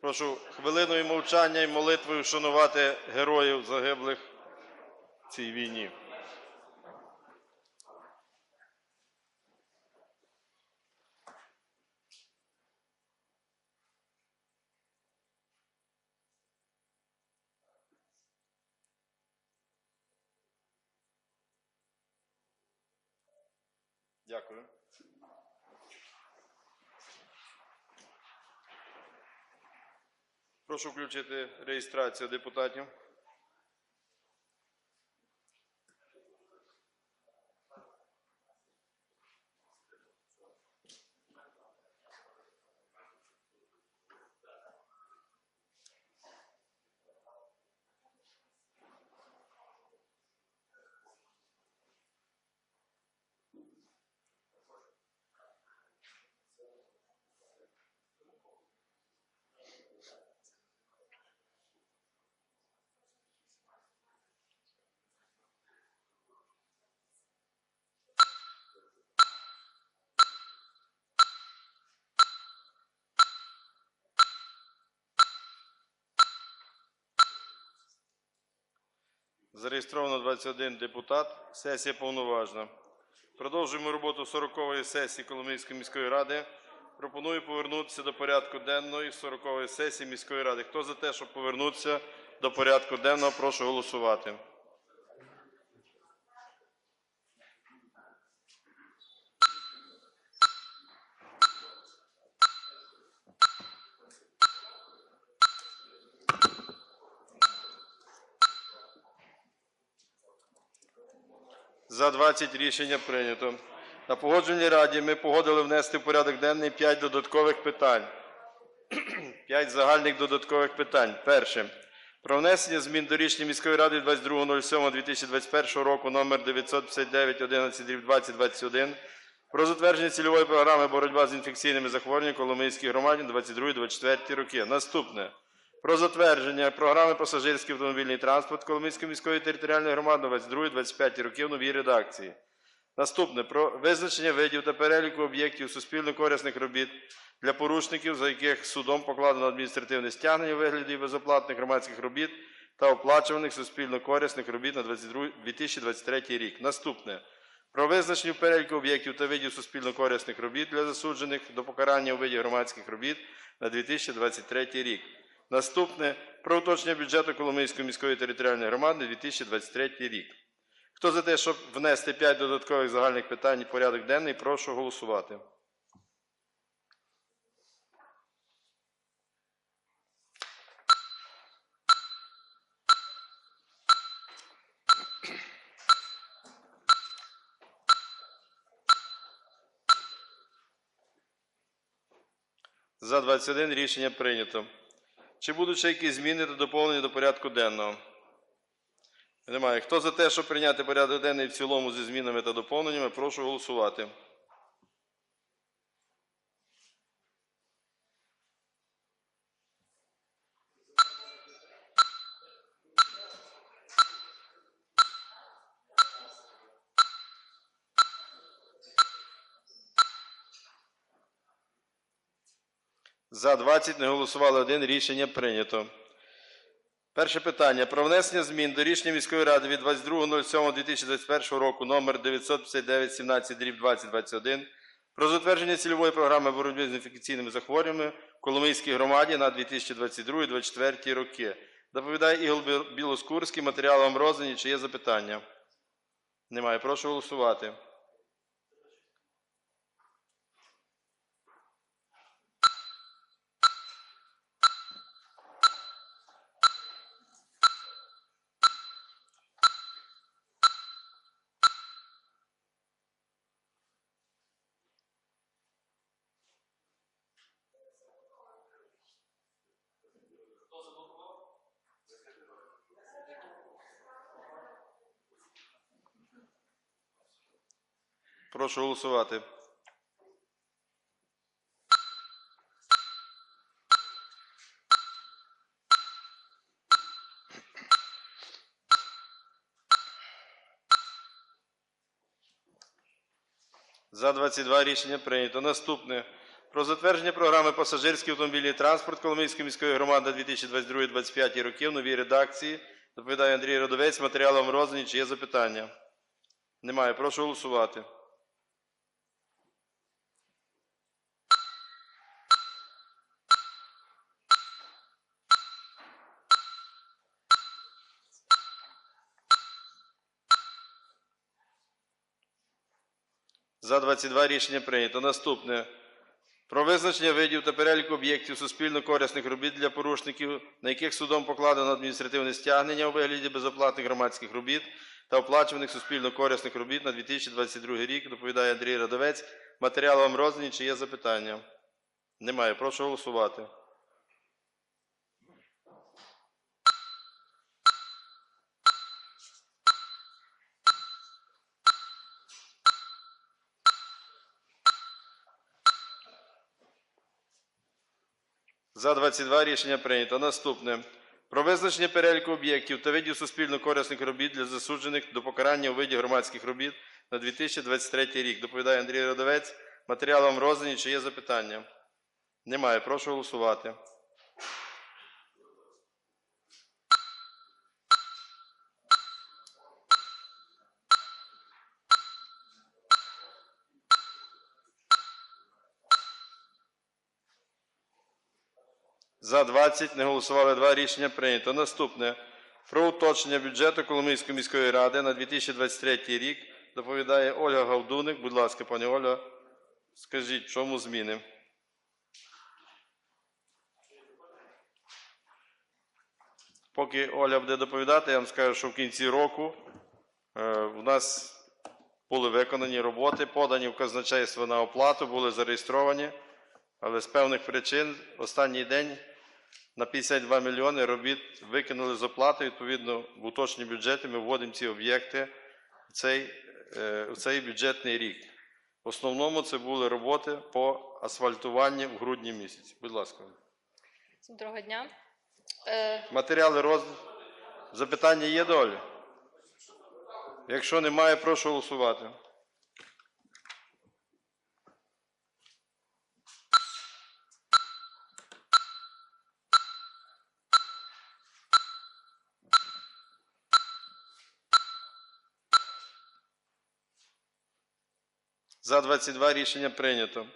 Прошу хвилиною мовчання і молитвою вшанувати героїв загиблих в цій війні. Дякую. Прошу включити реєстрацію депутатів. Зареєстровано 21 депутат. Сесія повноважна. Продовжуємо роботу 40-ї сесії Коломийської міської ради. Пропоную повернутися до порядку денної 40-ї сесії міської ради. Хто за те, щоб повернутися до порядку денного, прошу голосувати. За 20 рішення прийнято. На погодженій раді ми погодили внести в порядок денний 5 додаткових питань. 5 загальних додаткових питань. Перше. Про внесення змін до рішення міської ради 22.07.2021 року номер 959 11 2021 про затвердження цільової програми боротьба з інфекційними захворюваннями Коломийській громаді на 22-24 роки. Наступне. Про затвердження програми пасажирський автомобільний транспорт Коломийської міської територіальної громади на 22-25 роки в новій редакції. Наступне про визначення видів та переліку об'єктів суспільно-корисних робіт для порушників, за яких судом покладено адміністративне стягнення у вигляді безоплатних громадських робіт та оплачуваних суспільно-корисних робіт на 2023 рік. Наступне про визначення переліку об'єктів та видів суспільно-корисних робіт для засуджених до покарання у виді громадських робіт на 2023 рік. Наступне про уточнення бюджету Коломийської міської територіальної громади на 2023 рік. Хто за те, щоб внести 5 додаткових загальних питань в порядок денний, прошу голосувати. За 21 рішення прийнято. Чи будуть ще якісь зміни та доповнення до порядку денного? Немає. Хто за те, щоб прийняти порядок денний в цілому зі змінами та доповненнями, прошу голосувати. За 20 не голосували один. Рішення прийнято. Перше питання про внесення змін до рішення міської ради від 22.07.2021 року номер 959 17 2021 про затвердження цільової програми боротьби з інфекційними захворюваннями в Коломийській громаді на 2022-2024 роки. Доповідає Ігор Бі- Білоскурський, матеріал вам роздані. Чи є запитання? Немає. Прошу голосувати. Прошу голосувати. За 22 рішення прийнято. Наступне Про затвердження програми пасажирський автомобільний транспорт Коломийської міської громади 2022-2025 роки в новій редакції. Доповідає Андрій Родовець. Матеріалом роздані. Чи є запитання? Немає. Прошу голосувати. За 22 рішення прийнято. Наступне. Про визначення видів та переліку об'єктів суспільно-корисних робіт для порушників, на яких судом покладено адміністративне стягнення у вигляді безоплатних громадських робіт та оплачуваних суспільно-корисних робіт на 2022 рік, доповідає Андрій Радовець. Матеріал вам роздані, чи є запитання? Немає. Прошу голосувати. За 22 рішення прийнято. Наступне. Про визначення переліку об'єктів та видів суспільно-корисних робіт для засуджених до покарання у виді громадських робіт на 2023 рік. Доповідає Андрій Родовець. Матеріалом роздані. Чи є запитання? Немає. Прошу голосувати. За 20 не голосували 2. Рішення прийнято. Наступне. Про уточнення бюджету Коломийської міської ради на 2023 рік доповідає Ольга Гавдуник. Будь ласка, пані Оля, скажіть, чому зміни? Поки Оля буде доповідати, я вам скажу, що в кінці року е, у нас були виконані роботи, подані в казначейство на оплату, були зареєстровані, але з певних причин останній день на 52 мільйони робіт викинули з оплати. Відповідно, в уточній бюджеті ми вводимо ці об'єкти в цей, е, в цей бюджетний рік. В основному це були роботи по асфальтуванню в грудні місяці. Будь ласка. Доброго дня. Е, Матеріали роз... Запитання є до Олі? Якщо немає, прошу голосувати. За 22 рішення прийнято.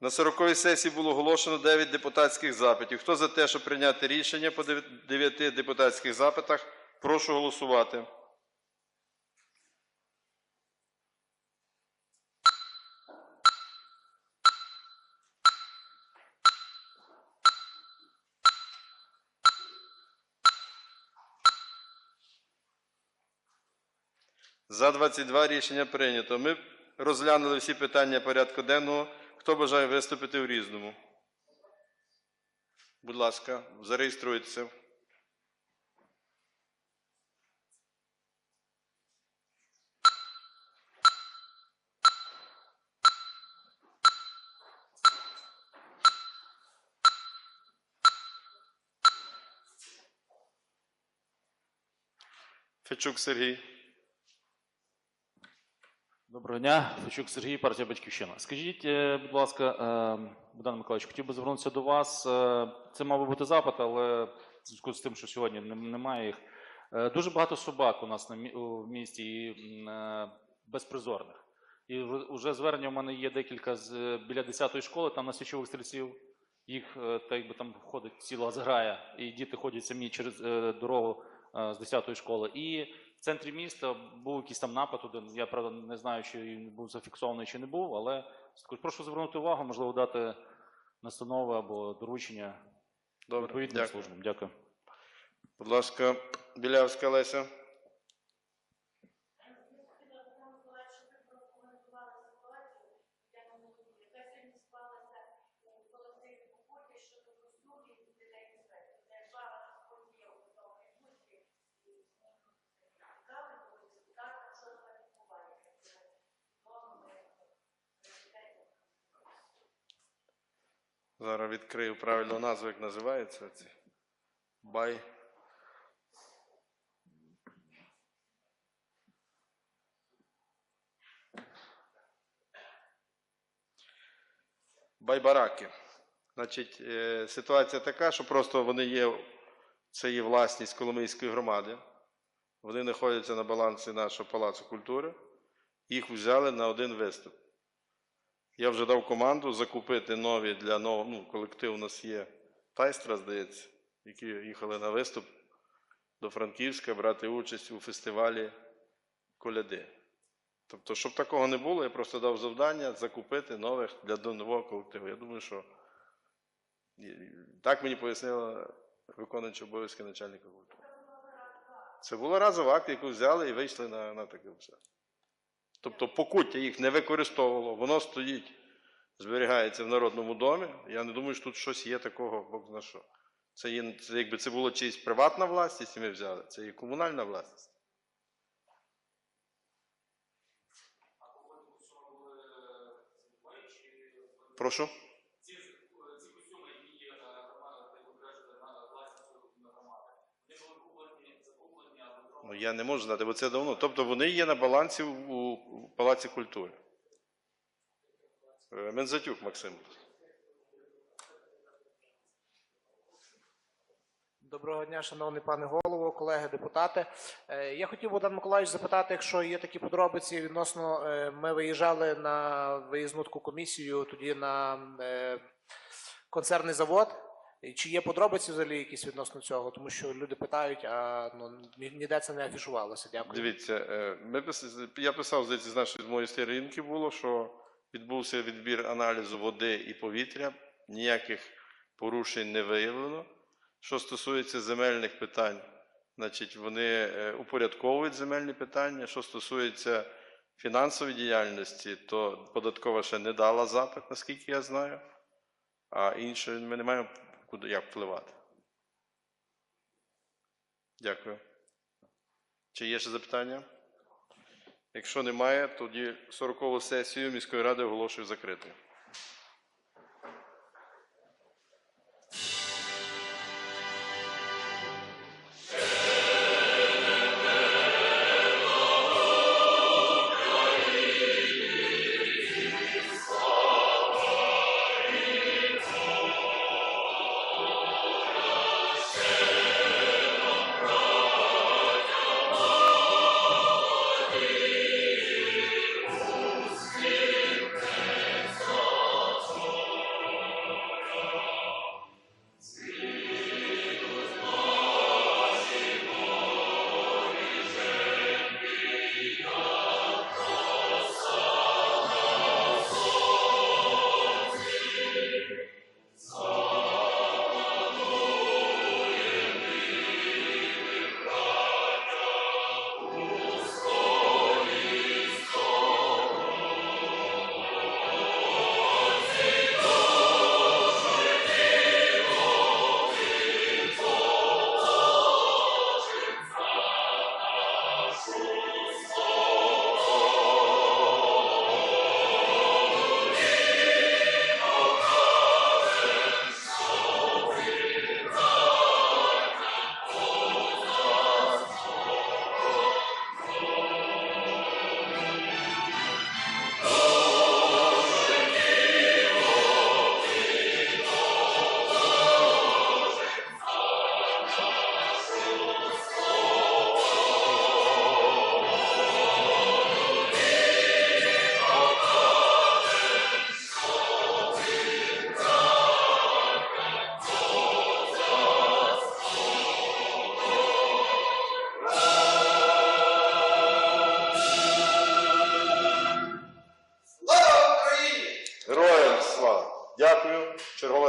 На 40-й сесії було оголошено 9 депутатських запитів. Хто за те, щоб прийняти рішення по 9 депутатських запитах, прошу голосувати. За 22 рішення прийнято. Ми розглянули всі питання порядку денного. Хто бажає виступити в різному? Будь ласка, зареєструйтеся. Фечук Сергій. Доброго дня, Фечук Сергій, партія Батьківщина. Скажіть, е, будь ласка, е, Богдан Миколаївич, хотів би звернутися до вас. Е, Це мав би бути запит, але в зв'язку з тим, що сьогодні немає їх. Дуже багато собак у нас на місті і безпризорних. І вже звернення в мене є декілька з біля 10-ї школи, там на січових стрільців. Їх так якби там ходить ціла зграя, і діти ходять самі через дорогу з 10-ї школи. І в центрі міста був якийсь там напад один. Я правда не знаю, чи він був зафіксований чи не був, але прошу звернути увагу, можливо, дати настанови або доручення Добре, відповідним дякую. службам. Дякую. Будь ласка, Білявська Леся. Зараз відкрию правильну назву, як називається. Бай. Байбараки. Значить, е, ситуація така, що просто вони є, це є власність Коломийської громади. Вони знаходяться на балансі нашого Палацу культури. Їх взяли на один виступ. Я вже дав команду закупити нові для нового ну, колектив у нас є Тайстра, здається, які їхали на виступ до Франківська брати участь у фестивалі коляди. Тобто, щоб такого не було, я просто дав завдання закупити нових для нового колективу. Я думаю, що так мені пояснила виконуюча обов'язки начальника культури. Це була разова акт, яку взяли і вийшли на, на таке все. Тобто покуття їх не використовувало, воно стоїть, зберігається в Народному домі. Я не думаю, що тут щось є такого, Бог зна що. Це, є, це якби це була чиїсь приватна власність, і ми взяли, це є комунальна власність. Прошу? Ну, я не можу знати, бо це давно. Тобто вони є на балансі у Палаці культури. Е, Мензатюк Максим. Доброго дня, шановний пане голово, колеги, депутати. Е, Я хотів Богдан Миколаївич запитати, якщо є такі подробиці відносно, е, ми виїжджали на виїзну таку комісію тоді на концерний завод. Чи є подробиці взагалі якісь відносно цього? Тому що люди питають, а ну, ніде це не афішувалося. Дякую. Дивіться, е, ми я писав, здається, з з моєї сторінки було, що відбувся відбір аналізу води і повітря, ніяких порушень не виявлено. Що стосується земельних питань, значить, вони е, упорядковують земельні питання. Що стосується фінансової діяльності, то податкова ще не дала запит, наскільки я знаю, а інше ми не маємо куди як впливати. Дякую. Чи є ще запитання? Якщо немає, тоді 40-ту сесію міської ради оголошую закритою.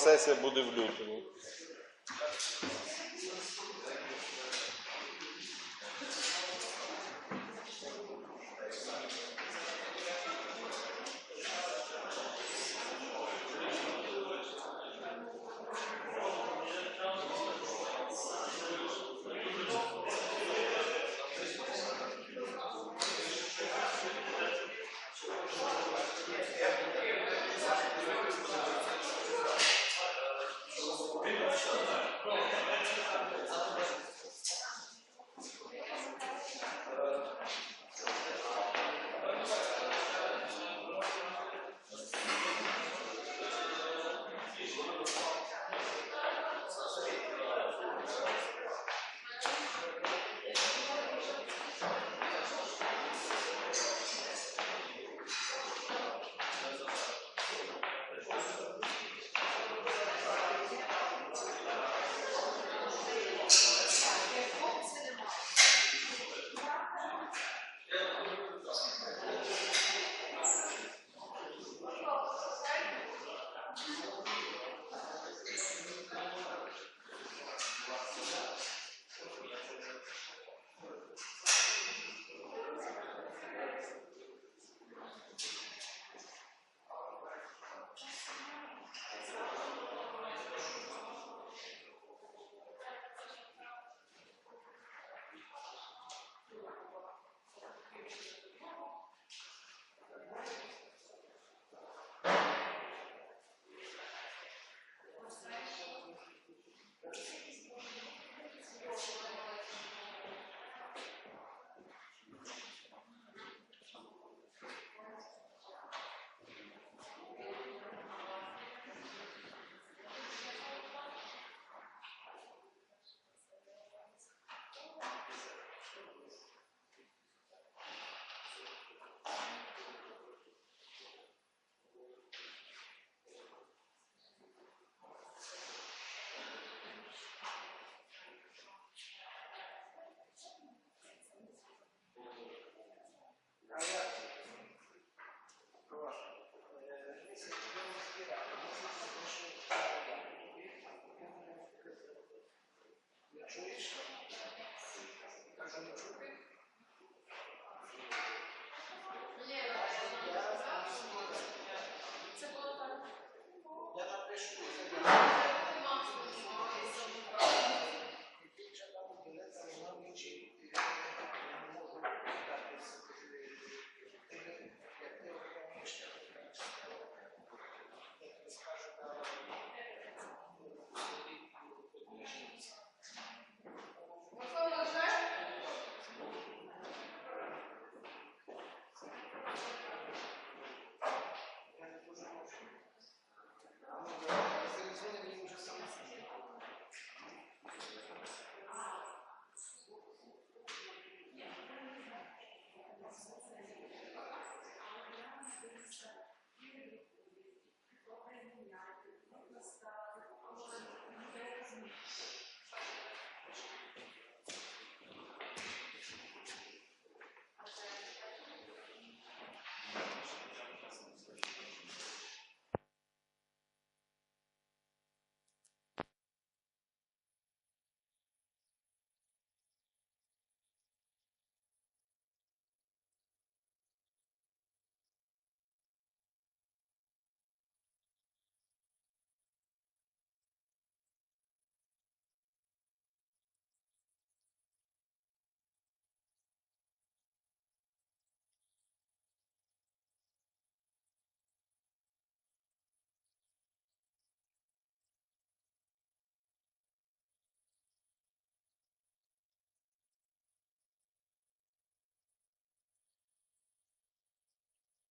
Сесія буде в лютому.